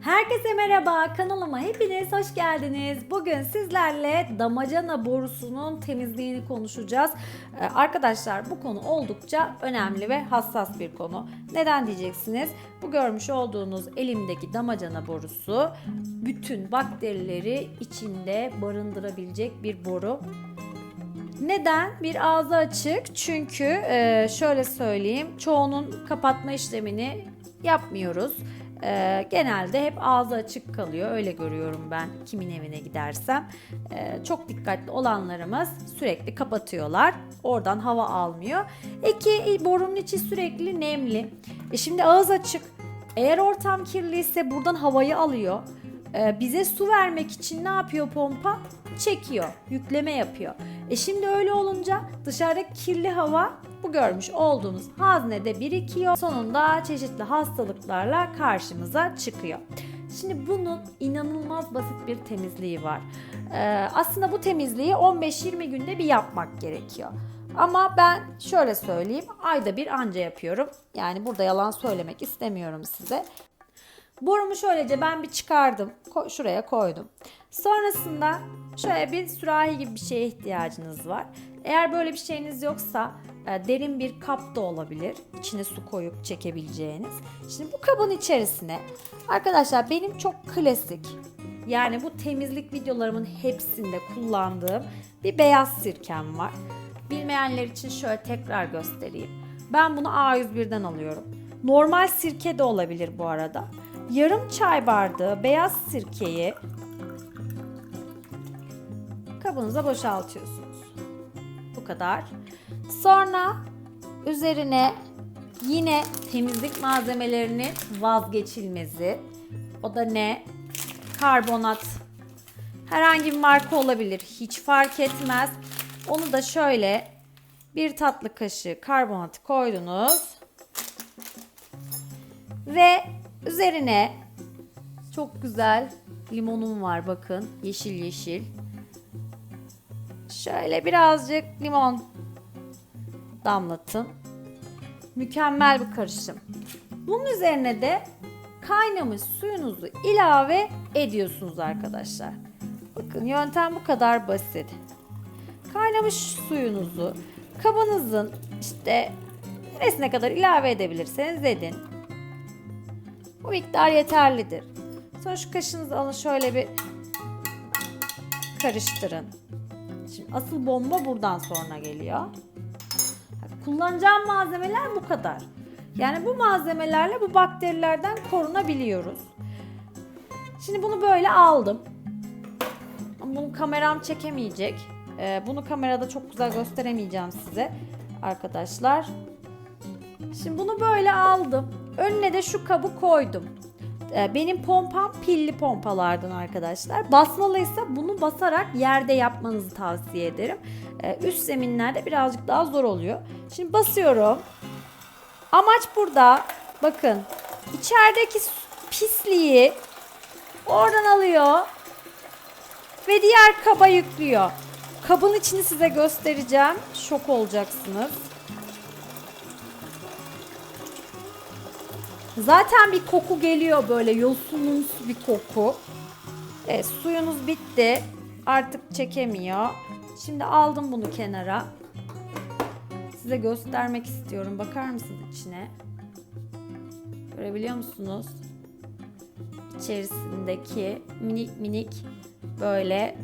Herkese merhaba, kanalıma hepiniz hoş geldiniz. Bugün sizlerle damacana borusunun temizliğini konuşacağız. Ee, arkadaşlar bu konu oldukça önemli ve hassas bir konu. Neden diyeceksiniz? Bu görmüş olduğunuz elimdeki damacana borusu bütün bakterileri içinde barındırabilecek bir boru. Neden? Bir ağzı açık çünkü e, şöyle söyleyeyim çoğunun kapatma işlemini yapmıyoruz. E, genelde hep ağzı açık kalıyor öyle görüyorum ben kimin evine gidersem. E, çok dikkatli olanlarımız sürekli kapatıyorlar oradan hava almıyor. İki borunun içi sürekli nemli. E şimdi ağız açık eğer ortam kirliyse buradan havayı alıyor. Ee, bize su vermek için ne yapıyor pompa? Çekiyor, yükleme yapıyor. E şimdi öyle olunca dışarıdaki kirli hava bu görmüş olduğunuz haznede birikiyor. Sonunda çeşitli hastalıklarla karşımıza çıkıyor. Şimdi bunun inanılmaz basit bir temizliği var. Ee, aslında bu temizliği 15-20 günde bir yapmak gerekiyor. Ama ben şöyle söyleyeyim, ayda bir anca yapıyorum. Yani burada yalan söylemek istemiyorum size. Borumu şöylece ben bir çıkardım. ko- şuraya koydum. Sonrasında şöyle bir sürahi gibi bir şeye ihtiyacınız var. Eğer böyle bir şeyiniz yoksa e, derin bir kap da olabilir. İçine su koyup çekebileceğiniz. Şimdi bu kabın içerisine arkadaşlar benim çok klasik yani bu temizlik videolarımın hepsinde kullandığım bir beyaz sirkem var. Bilmeyenler için şöyle tekrar göstereyim. Ben bunu A101'den alıyorum. Normal sirke de olabilir bu arada. Yarım çay bardağı beyaz sirkeyi kabınıza boşaltıyorsunuz. Bu kadar. Sonra üzerine yine temizlik malzemelerinin vazgeçilmezi. O da ne? Karbonat. Herhangi bir marka olabilir. Hiç fark etmez. Onu da şöyle bir tatlı kaşığı karbonatı koydunuz. Ve üzerine çok güzel limonum var bakın. Yeşil yeşil. Şöyle birazcık limon damlatın. Mükemmel bir karışım. Bunun üzerine de kaynamış suyunuzu ilave ediyorsunuz arkadaşlar. Bakın yöntem bu kadar basit. Kaynamış suyunuzu kabınızın işte neresine kadar ilave edebilirseniz edin. Bu miktar yeterlidir. Sonra şu kaşınızı alın şöyle bir karıştırın. Şimdi asıl bomba buradan sonra geliyor. Kullanacağım malzemeler bu kadar. Yani bu malzemelerle bu bakterilerden korunabiliyoruz. Şimdi bunu böyle aldım. Bunu kameram çekemeyecek. Ee, bunu kamerada çok güzel gösteremeyeceğim size arkadaşlar. Şimdi bunu böyle aldım. Önüne de şu kabı koydum. Ee, Benim pompam pilli pompalardan arkadaşlar. Basmalıysa bunu basarak yerde yapmanızı tavsiye ederim. Ee, Üst zeminlerde birazcık daha zor oluyor. Şimdi basıyorum. Amaç burada bakın içerideki pisliği oradan alıyor ve diğer kaba yüklüyor. Kabın içini size göstereceğim. Şok olacaksınız. Zaten bir koku geliyor böyle yosunumsu bir koku. Evet, suyunuz bitti. Artık çekemiyor. Şimdi aldım bunu kenara. Size göstermek istiyorum. Bakar mısınız içine? Görebiliyor musunuz? İçerisindeki minik minik böyle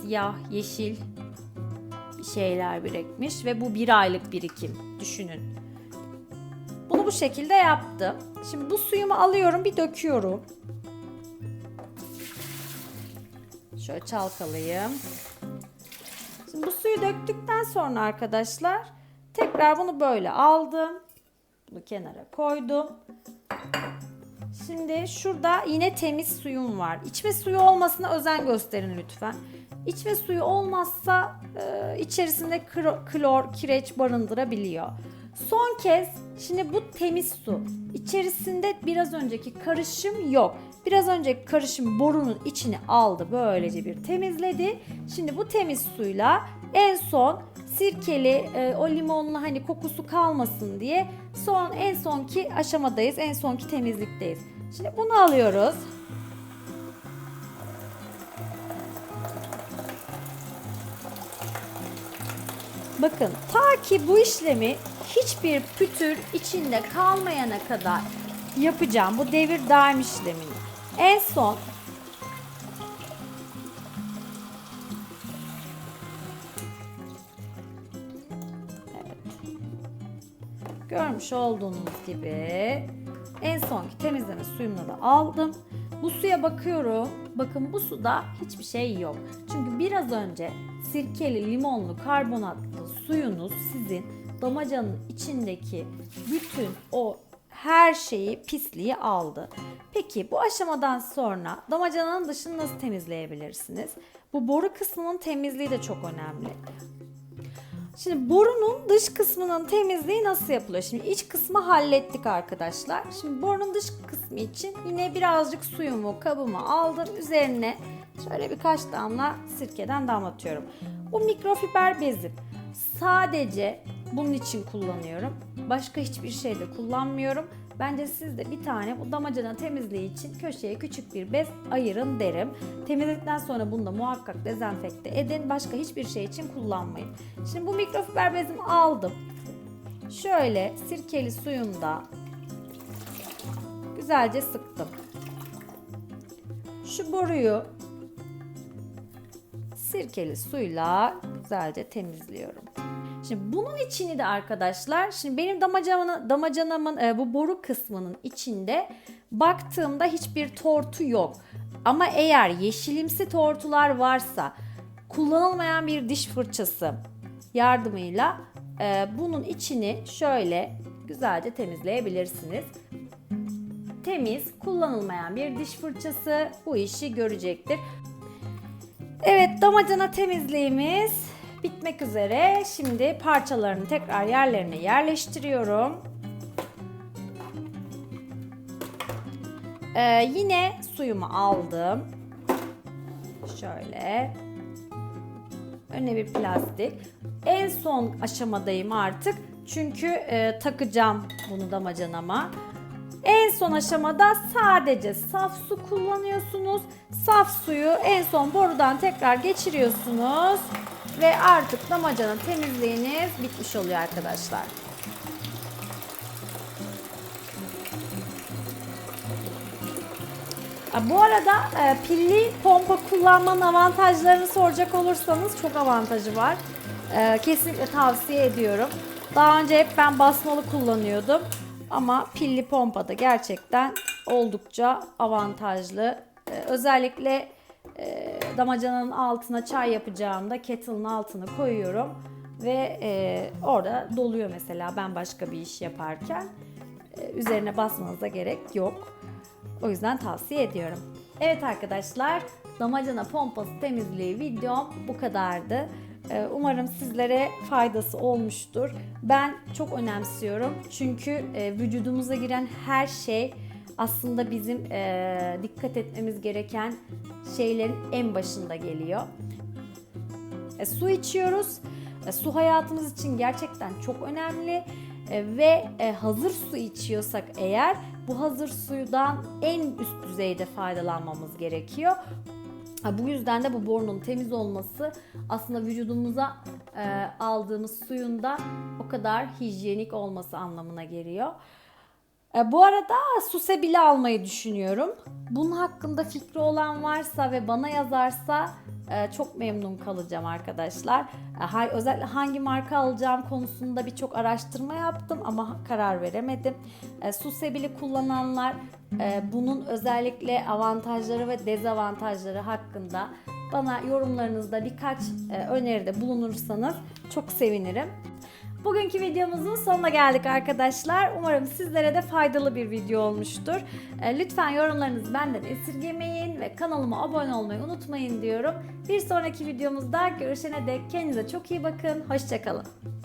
siyah, yeşil şeyler birikmiş ve bu bir aylık birikim. Düşünün. Bu şekilde yaptım. Şimdi bu suyumu alıyorum bir döküyorum. Şöyle çalkalayayım. Şimdi bu suyu döktükten sonra arkadaşlar tekrar bunu böyle aldım. Bunu kenara koydum. Şimdi şurada yine temiz suyum var. İçme suyu olmasına özen gösterin lütfen. İçme suyu olmazsa e, içerisinde klor, kireç barındırabiliyor. Son kez şimdi bu temiz su. İçerisinde biraz önceki karışım yok. Biraz önceki karışım borunun içini aldı böylece bir temizledi. Şimdi bu temiz suyla en son sirkeli e, o limonlu hani kokusu kalmasın diye son en sonki aşamadayız. En sonki temizlikteyiz. Şimdi bunu alıyoruz. Bakın ta ki bu işlemi hiçbir pütür içinde kalmayana kadar yapacağım bu devir daim işlemini. En son Görmüş olduğunuz gibi en sonki temizleme suyunu da aldım. Bu suya bakıyorum. Bakın bu suda hiçbir şey yok. Çünkü biraz önce sirkeli, limonlu, karbonatlı suyunuz sizin damacanın içindeki bütün o her şeyi, pisliği aldı. Peki bu aşamadan sonra damacananın dışını nasıl temizleyebilirsiniz? Bu boru kısmının temizliği de çok önemli. Şimdi borunun dış kısmının temizliği nasıl yapılıyor? Şimdi iç kısmı hallettik arkadaşlar. Şimdi borunun dış kısmı için yine birazcık suyumu, kabımı aldım. Üzerine şöyle birkaç damla sirkeden damlatıyorum. Bu mikrofiber bezim. Sadece bunun için kullanıyorum. Başka hiçbir şeyde kullanmıyorum. Bence siz de bir tane bu damacana temizliği için köşeye küçük bir bez ayırın derim. Temizledikten sonra bunu da muhakkak dezenfekte edin. Başka hiçbir şey için kullanmayın. Şimdi bu mikrofiber bezimi aldım. Şöyle sirkeli suyumda güzelce sıktım. Şu boruyu sirkeli suyla güzelce temizliyorum. Şimdi bunun içini de arkadaşlar, şimdi benim damacana, damacanamın e, bu boru kısmının içinde baktığımda hiçbir tortu yok. Ama eğer yeşilimsi tortular varsa kullanılmayan bir diş fırçası yardımıyla e, bunun içini şöyle güzelce temizleyebilirsiniz. Temiz, kullanılmayan bir diş fırçası bu işi görecektir. Evet damacana temizliğimiz bitmek üzere. Şimdi parçalarını tekrar yerlerine yerleştiriyorum. Ee, yine suyumu aldım. Şöyle. Önüne bir plastik. En son aşamadayım artık. Çünkü e, takacağım bunu damacanama. En son aşamada sadece saf su kullanıyorsunuz. Saf suyu en son borudan tekrar geçiriyorsunuz. Ve artık damacana temizliğiniz bitmiş oluyor arkadaşlar. Bu arada e, pilli pompa kullanmanın avantajlarını soracak olursanız çok avantajı var. E, kesinlikle tavsiye ediyorum. Daha önce hep ben basmalı kullanıyordum. Ama pilli pompa da gerçekten oldukça avantajlı. E, özellikle e, damacananın altına çay yapacağımda kettle'ın altına koyuyorum. Ve e, orada doluyor mesela ben başka bir iş yaparken. E, üzerine basmanıza gerek yok. O yüzden tavsiye ediyorum. Evet arkadaşlar, damacana pompası temizliği videom bu kadardı. Ee, Umarım sizlere faydası olmuştur. Ben çok önemsiyorum çünkü e, vücudumuza giren her şey aslında bizim e, dikkat etmemiz gereken şeylerin en başında geliyor. E, su içiyoruz. E, su hayatımız için gerçekten çok önemli e, ve e, hazır su içiyorsak eğer bu hazır suydan en üst düzeyde faydalanmamız gerekiyor. Bu yüzden de bu borunun temiz olması aslında vücudumuza e, aldığımız suyun da o kadar hijyenik olması anlamına geliyor. E, bu arada suse bile almayı düşünüyorum. Bunun hakkında fikri olan varsa ve bana yazarsa e, çok memnun kalacağım arkadaşlar. E, özellikle hangi marka alacağım konusunda birçok araştırma yaptım ama karar veremedim. E, Susebili kullananlar e, bunun özellikle avantajları ve dezavantajları hakkında bana yorumlarınızda birkaç e, öneride bulunursanız çok sevinirim. Bugünkü videomuzun sonuna geldik arkadaşlar. Umarım sizlere de faydalı bir video olmuştur. E, lütfen yorumlarınızı benden esirgemeyin ve kanalıma abone olmayı unutmayın diyorum. Bir sonraki videomuzda görüşene dek kendinize çok iyi bakın. Hoşçakalın.